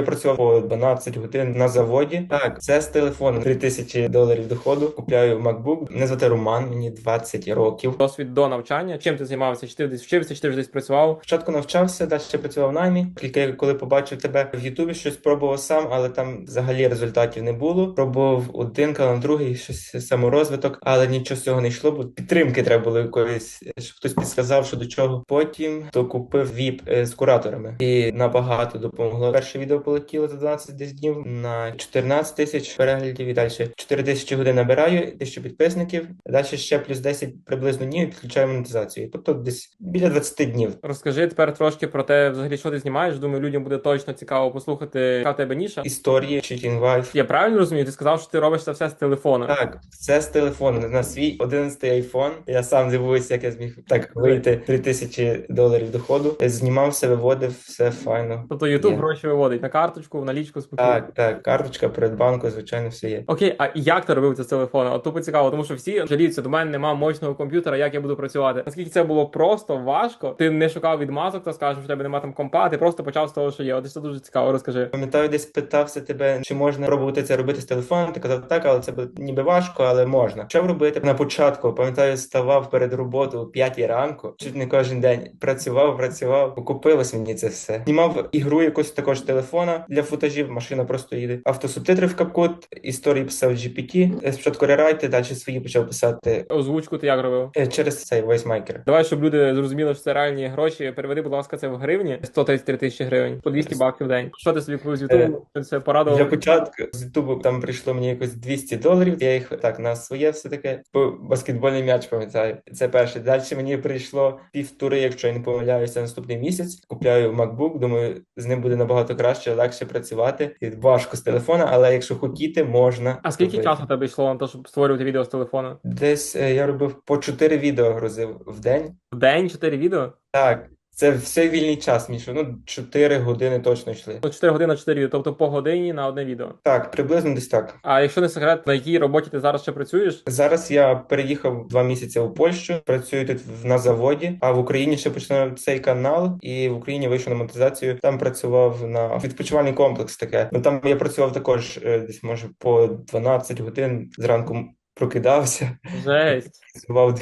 Я працював по 12 годин на заводі. Так, це з телефону 3000 доларів доходу. Купляю MacBook. Мене звати Роман, мені 20 років. Досвід до навчання. Чим ти займався? Чи ти десь вчився, чи ти вже десь працював? Спочатку навчався, далі працював в наймі. Тільки коли побачив тебе в Ютубі, щось пробував сам, але там взагалі результатів не було. Пробував один канал, другий, щось саморозвиток, але нічого з цього не йшло, бо підтримки треба було якоїсь, щоб хтось підсказав, що до чого. Потім то купив віп е, з кураторами і набагато допомогло. Перше відео полетіло за 12 десь днів на 14 тисяч переглядів і далі 4 тисячі годин набираю, тисячу підписників. Далі ще плюс 10 приблизно днів і підключаю монетизацію. Тобто десь біля 20 днів. Розкажи тепер трошки про те, взагалі, що ти знімаєш. Думаю, людям буде точно цікаво послухати, яка в тебе ніша. Історії, cheating wife. Я правильно розумію? Ти сказав, що ти робиш це все з телефона. Так, це з телефону на свій 11 айфон. Я сам дивуюся, як я зміг так вийти 3000 доларів доходу. Знімався, виводив, все файно. Тобто Ютуб гроші виводить на карточку, в налічку спокійно. Так, так, карточка Приватбанку, звичайно, все є. Окей, а як ти робив це з телефона? От тупо цікаво, тому що всі жаліються, до мене немає мощного комп'ютера, як я буду працювати. Наскільки це було просто важко? Ти не шукав відмазок, та скажеш, що в тебе немає там компа, ти просто почав з того, що є. От це дуже цікаво, розкажи. Пам'ятаю, десь питався тебе, чи можна пробувати це робити з телефону. Ти казав так, але це буде ніби важко, але можна. Що робити на початку? Пам'ятаю, ставав перед роботою о 5 ранку, чуть не кожен день працював, працював, окупилось мені це все. Знімав ігру якусь також з телефона для футажів. Машина просто їде. Автосубтитри в капкут, історії писав GPT. Е, Спочатку рерайти, далі свої почав писати Озвучку ти як робив? е, через цей VoiceMaker. Давай, щоб люди зрозуміли, що це реальні гроші. Переведи, будь ласка, це в гривні 133 тисячі гривень по 200 баксів в день. Що ти собі купив з Е, Ютубу? Це Для порадував? початку з Ютубу там прийшло мені якось 200 доларів. Я їх так на своє все таке по баскетбольний м'яч пам'ятаю. Це перше. Далі мені прийшло півтори, якщо я не помиляюся, наступний місяць. Купляю MacBook, думаю, з ним буде набагато краще, легше працювати. І важко з телефона, але якщо хотіти, можна. А скільки робити. часу тебе йшло на те, щоб створювати відео з телефону? Десь е, я робив по 4 відео грузив в день. В день 4 відео? Так, це все вільний час, Міша. Ну 4 години точно йшли. Ну, 4 години на 4 відео, тобто по годині на одне відео. Так, приблизно десь так. А якщо не секрет, на якій роботі ти зараз ще працюєш? Зараз я переїхав два місяці у Польщу, працюю тут на заводі, а в Україні ще починав цей канал, і в Україні вийшов на монетизацію. Там працював на відпочивальний комплекс. Таке ну там я працював також е, десь може по 12 годин зранку. Прокидався, Жесть. працював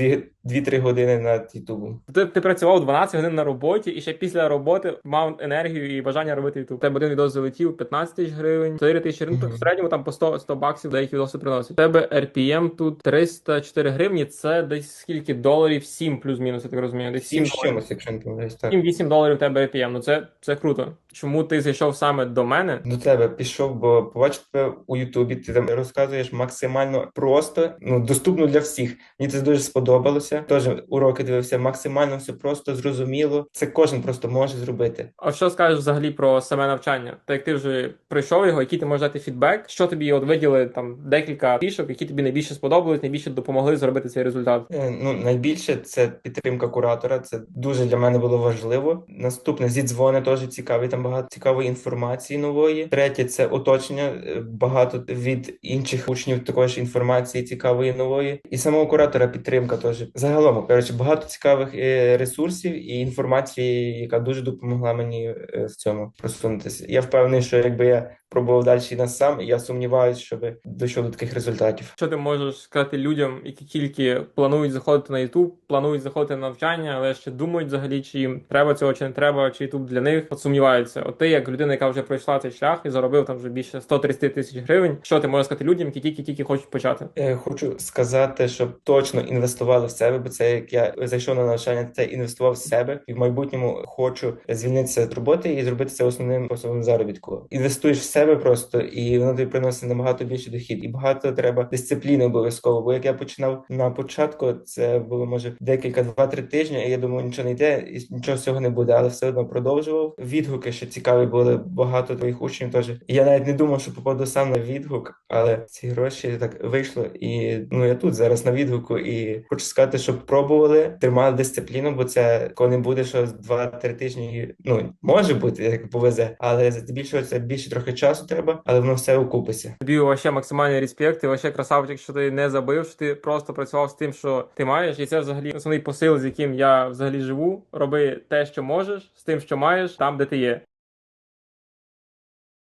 2-3 години над Ютубом. Ти, ти працював 12 годин на роботі і ще після роботи мав енергію і бажання робити ютуб. Тебе один відос залетів 15 тисяч гривень, 4 тисячі гривень. Мгм. В середньому там по 100, 100 баксів деякі відоси приносять. У тебе RPM тут 304 гривні. Це десь скільки доларів? 7 плюс-мінус, я так розумію. Десь 7 Сім з чимось, якщо не помиляюсь. Так 7-8 доларів у тебе RPM. Ну це, це круто. Чому ти зайшов саме до мене? до тебе пішов, бо побачив тебе у Ютубі. Ти там розказуєш максимально просто, ну доступно для всіх. Мені це дуже сподобалося. Теж уроки дивився максимально все просто зрозуміло. Це кожен просто може зробити. А що скажеш взагалі про саме навчання? Так як ти вже пройшов його, який ти можеш дати фідбек? Що тобі от виділи там декілька фішок, які тобі найбільше сподобались, найбільше допомогли зробити цей результат? Е, Ну найбільше це підтримка куратора. Це дуже для мене було важливо. Наступне зідзвони теж цікаві. Там багато цікавої інформації нової. Третє це оточення. е, Багато від інших учнів також інформації цікавої нової. І самого куратора підтримка теж загалом. Коротше, багато цікавих е, ресурсів і інформації, яка дуже допомогла мені е, в цьому просунутися. Я впевнений, що якби я пробував далі і нас сам, я сумніваюся, щоб дійшов до таких результатів. Що ти можеш сказати людям, які тільки планують заходити на YouTube, планують заходити на навчання, але ще думають взагалі, чи їм треба цього, чи не треба, чи YouTube для них от сумніваються. От ти, як людина, яка вже пройшла цей шлях і заробив там вже більше 130 тисяч гривень. Що ти можеш сказати людям, які тільки тільки хочуть почати? Е, Хочу сказати, щоб точно інвестували в себе, бо це як я зайшов на навчання, це інвестував в себе і в майбутньому хочу звільнитися з роботи і зробити це основним способом заробітку. Інвестуєш в себе просто, і воно тобі приносить набагато більше дохід. І багато треба дисципліни обов'язково. Бо як я починав на початку, це було може декілька два-три тижні. І я думав, нічого не йде, і нічого з цього не буде, але все одно продовжував. Відгуки ще цікаві були. Багато твоїх учнів теж. Я навіть не думав, що попаду сам на відгук, але ці гроші так вийшло. І ну я тут зараз на відгуку. І хочу сказати, щоб пробували, тримали дисципліну, бо це коли не буде, що два-три тижні. Ну може бути, як повезе, але здебільшого це більше трохи часу треба, але воно все окупиться. Тобі вообще максимальний респект, ти вообще красавчик, що ти не забив, що ти просто працював з тим, що ти маєш, і це взагалі основний посил, з яким я взагалі живу. Роби те, що можеш, з тим, що маєш, там, де ти є.